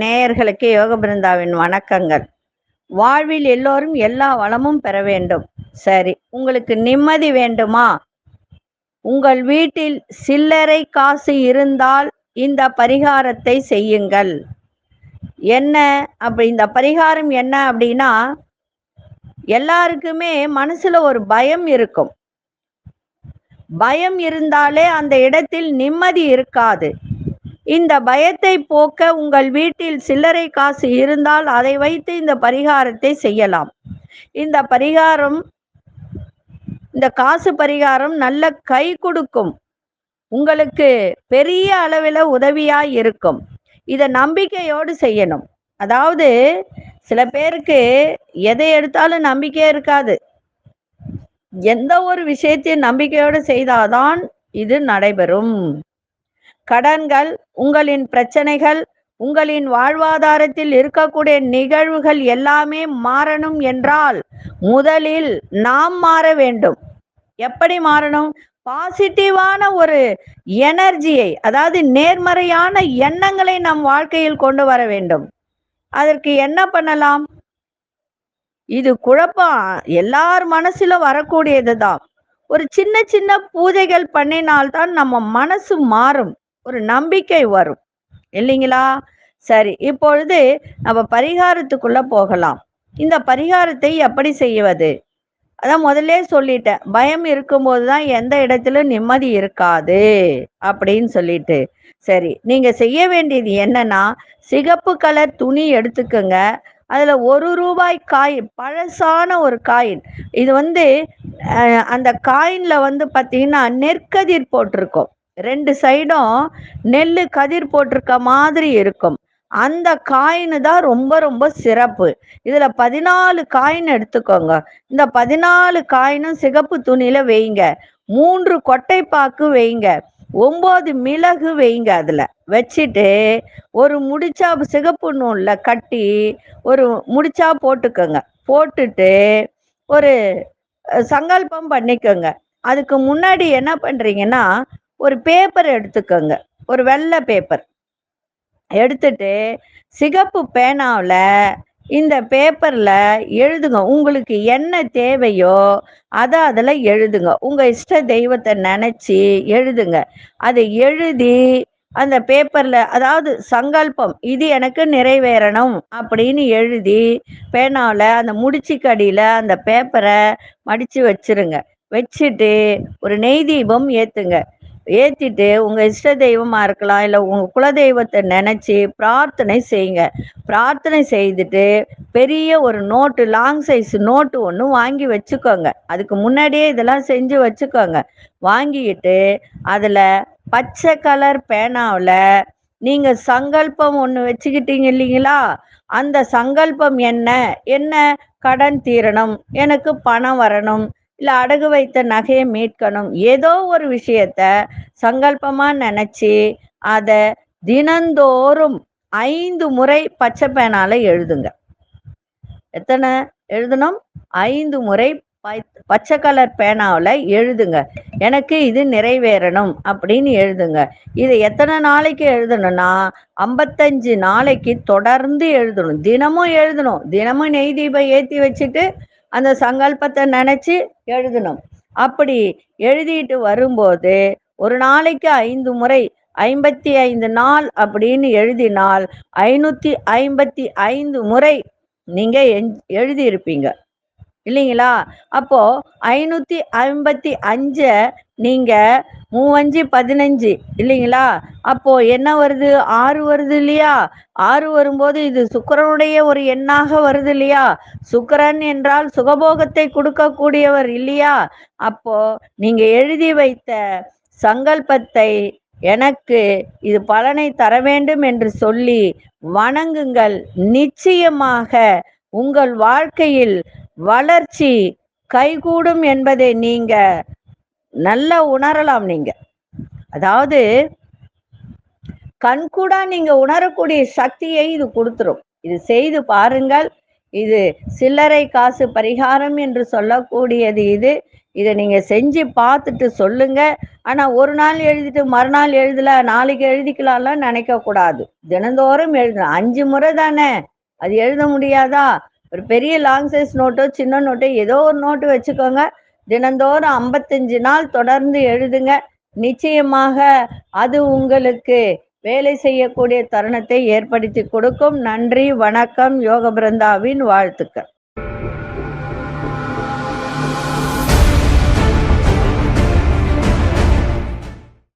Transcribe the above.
நேயர்களுக்கு யோக பிருந்தாவின் வணக்கங்கள். வாழ்வில் எல்லோரும் எல்லா வளமும் பெற வேண்டும். சரி உங்களுக்கு நிம்மதி வேண்டுமா? உங்கள் வீட்டில் சில்லறை காசு இருந்தால் இந்த பரிகாரத்தை செய்யுங்கள். என்ன? அப்படி இந்த பரிகாரம் என்ன அப்படின்னா எல்லாருக்குமே மனசுல ஒரு பயம் இருக்கும். பயம் இருந்தாலே அந்த இடத்தில் நிம்மதி இருக்காது. இந்த பயத்தை போக்க உங்கள் வீட்டில் சில்லறை காசு இருந்தால் அதை வைத்து இந்த பரிகாரத்தை செய்யலாம். இந்த பரிகாரம் இந்த காசு பரிகாரம் நல்ல கை கொடுக்கும். உங்களுக்கு பெரிய அளவில் உதவியாய் இருக்கும். இதை நம்பிக்கையோடு செய்யணும். அதாவது சில பேருக்கு எதை எடுத்தாலும் நம்பிக்கையே இருக்காது. எந்த ஒரு விஷயத்தையும் நம்பிக்கையோடு செய்தாதான் இது நடைபெறும். கடன்கள் உங்களின் பிரச்சனைகள் உங்களின் வாழ்வாதாரத்தில் இருக்கக்கூடிய நிகழ்வுகள் எல்லாமே மாறணும் என்றால் முதலில் நாம் மாற வேண்டும். எப்படி மாறணும்? பாசிட்டிவான ஒரு எனர்ஜியை அதாவது நேர்மறையான எண்ணங்களை நம் வாழ்க்கையில் கொண்டு வர வேண்டும். அதற்கு என்ன பண்ணலாம்? இது குழப்பம். எல்லார் மனசுல வரக்கூடியதுதான். ஒரு சின்ன சின்ன பூஜைகள் பண்ணினால்தான் நம்ம மனசு மாறும். ஒரு நம்பிக்கை வரும். இல்லைங்களா? சரி இப்பொழுது நம்ம பரிகாரத்துக்குள்ள போகலாம். இந்த பரிகாரத்தை எப்படி செய்வது? அதான் முதல்ல சொல்லிட்டேன். பயம் இருக்கும்போது தான் எந்த இடத்துல நிம்மதி இருக்காது அப்படின்னு சொல்லிட்டு. சரி நீங்க செய்ய வேண்டியது என்னன்னா சிகப்பு கலர் துணி எடுத்துக்கோங்க. அதில் ஒரு ரூபாய் காயின் பழசான ஒரு காயின். இது வந்து அந்த காயினில் வந்து பார்த்தீங்கன்னா நெற்கதிர் போட்டிருக்கும். ரெண்டு சைடும் நெல் கதிர் போட்டிருக்க மாதிரி இருக்கும். அந்த காயின் தான் ரொம்ப ரொம்ப சிறப்பு. இதுல பதினாலு காயின் எடுத்துக்கோங்க. இந்த பதினாலு காயினும் சிகப்பு துணியில வைங்க. மூன்று கொட்டைப்பாக்கு வைங்க. ஒம்பது மிளகு வைங்க அதில். வச்சுட்டு ஒரு முடிச்சா சிகப்பு நூலில் கட்டி ஒரு முடிச்சா போட்டுக்கோங்க. போட்டுட்டு ஒரு சங்கல்பம் பண்ணிக்கோங்க. அதுக்கு முன்னாடி என்ன பண்ணுறீங்கன்னா ஒரு பேப்பர் எடுத்துக்கோங்க. ஒரு வெள்ளை பேப்பர் எடுத்துட்டு சிகப்பு பேனாவில் இந்த பேப்பரில் எழுதுங்க. உங்களுக்கு என்ன தேவையோ அதை அதில் எழுதுங்க. உங்கள் இஷ்ட தெய்வத்தை நினச்சி எழுதுங்க. அதை எழுதி அந்த பேப்பரில் அதாவது சங்கல்பம் இது எனக்கு நிறைவேறணும் அப்படின்னு எழுதி பேனாவில் அந்த முடிச்சுக்கடியில் அந்த பேப்பரை மடித்து வச்சிருங்க. வச்சுட்டு ஒரு நெய் தீபம் ஏற்றுங்க ஏற்றிட்டு உங்கள் இஷ்ட தெய்வமாக இருக்கலாம் இல்லை உங்கள் குலதெய்வத்தை நினச்சி பிரார்த்தனை செய்யுங்க. பிரார்த்தனை செய்துட்டு பெரிய ஒரு நோட்டு லாங் சைஸ் நோட்டு ஒன்று வாங்கி வச்சுக்கோங்க. அதுக்கு முன்னாடியே இதெல்லாம் செஞ்சு வச்சுக்கோங்க. வாங்கிக்கிட்டு அதில் பச்சை கலர் பேனாவில் நீங்கள் சங்கல்பம் ஒன்று வச்சுக்கிட்டீங்க இல்லைங்களா? அந்த சங்கல்பம் என்ன? என்ன கடன் தீரணும்? எனக்கு பணம் வரணும். இல்லை அடகு வைத்த நகையை மீட்கணும். ஏதோ ஒரு விஷயத்த சங்கல்பமா நினைச்சு அதை தினந்தோறும் ஐந்து முறை பச்சை பேனால எழுதுங்க. எத்தனை? எழுதணும்? ஐந்து முறை பச்சை கலர் பேனாவில் எழுதுங்க. எனக்கு இது நிறைவேறணும் அப்படின்னு எழுதுங்க. இது எத்தனை நாளைக்கு எழுதணும்னா ஐம்பத்தஞ்சு நாளைக்கு தொடர்ந்து எழுதணும். தினமும் எழுதணும். தினமும் நெய் தீபம் ஏற்றி வச்சுட்டு அந்த சங்கல்பத்தை நினைச்சு எழுதணும். அப்படி எழுதிட்டு வரும்போது ஒரு நாளைக்கு ஐந்து முறை ஐம்பத்தி ஐந்து நாள் அப்படின்னு எழுதினால் ஐநூத்தி ஐம்பத்தி ஐந்து முறை நீங்க எழுதியிருப்பீங்க. இல்லைங்களா? அப்போ ஐநூத்தி ஐம்பத்தி அஞ்ச நீங்க மூவஞ்சு பதினஞ்சு இல்லைங்களா? அப்போ என்ன வருது? ஆறு வருது இல்லையா? ஆறு வரும்போது இது சுக்கரனுடைய ஒரு எண்ணாக வருது இல்லையா? சுக்கரன் என்றால் சுகபோகத்தை கொடுக்கக்கூடியவர் இல்லையா? அப்போ நீங்க எழுதி வைத்த சங்கல்பத்தை எனக்கு இது பலனை தர வேண்டும் என்று சொல்லி வணங்குங்கள். நிச்சயமாக உங்கள் வாழ்க்கையில் வளர்ச்சி கைகூடும் என்பதை நீங்க நல்லா உணரலாம் நீங்க. அதாவது கண்கூடா நீங்க உணரக்கூடிய சக்தியை இது கொடுத்துரும். இது செய்து பாருங்கள். இது சில்லறை காசு பரிகாரம் என்று சொல்லக்கூடியது இது. இதை நீங்க செஞ்சு பார்த்துட்டு சொல்லுங்க. ஆனா ஒரு நாள் எழுதிட்டு மறுநாள் எழுதல நாளைக்கு எழுதிக்கலாம்லாம் நினைக்க கூடாது தினந்தோறும் எழுதணும். அஞ்சு முறை தானே. அது எழுத முடியாதா? ஒரு பெரிய லாங் சைஸ் நோட்டோ சின்ன நோட்டோ ஏதோ ஒரு நோட்டு வச்சுக்கோங்க. தினந்தோறும் ஐம்பத்தஞ்சு நாள் தொடர்ந்து எழுதுங்க. நிச்சயமாக அது உங்களுக்கு வேலை செய்யக்கூடிய தருணத்தை ஏற்படுத்தி கொடுக்கும். நன்றி வணக்கம் யோக பிருந்தாவின் வாழ்த்துக்கள்.